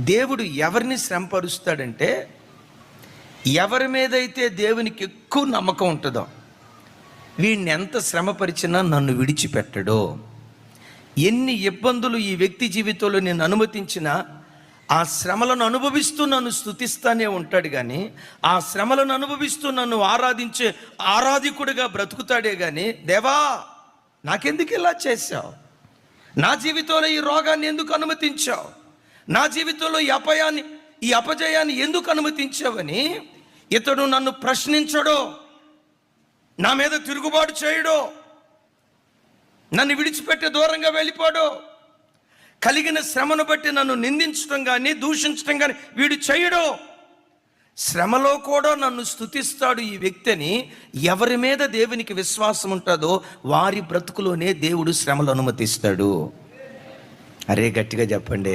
దేవుడు ఎవరిని శ్రమపరుస్తాడంటే ఎవరి మీదైతే దేవునికి ఎక్కువ నమ్మకం ఉంటుందో వీడిని ఎంత శ్రమపరిచినా నన్ను విడిచిపెట్టడో. ఎన్ని ఇబ్బందులు ఈ వ్యక్తి జీవితంలో నేను అనుమతించినా ఆ శ్రమలను అనుభవిస్తూ నన్ను స్థుతిస్తానే ఉంటాడు కానీ ఆ శ్రమలను అనుభవిస్తూ నన్ను ఆరాధించే ఆరాధికుడిగా బ్రతుకుతాడే కానీ దేవా నాకెందుకు ఇలా చేశావు? నా జీవితంలో ఈ రోగాన్ని ఎందుకు అనుమతించావు? నా జీవితంలో ఈ అపయాన్ని ఈ అపజయాన్ని ఎందుకు అనుమతించావని ఇతడు నన్ను ప్రశ్నించడో నా మీద తిరుగుబాటు చేయడో నన్ను విడిచిపెట్టి దూరంగా వెళ్ళిపోడు కలిగిన శ్రమను బట్టి నన్ను నిందించడం కానీ దూషించడం కానీ వీడు చేయడు శ్రమలో కూడా నన్ను స్తుతిస్తాడు ఈ వ్యక్తిని ఎవరి మీద దేవునికి విశ్వాసం ఉంటుందో వారి బ్రతుకులోనే దేవుడు శ్రమలు అనుమతిస్తాడు. అరే గట్టిగా చెప్పండి.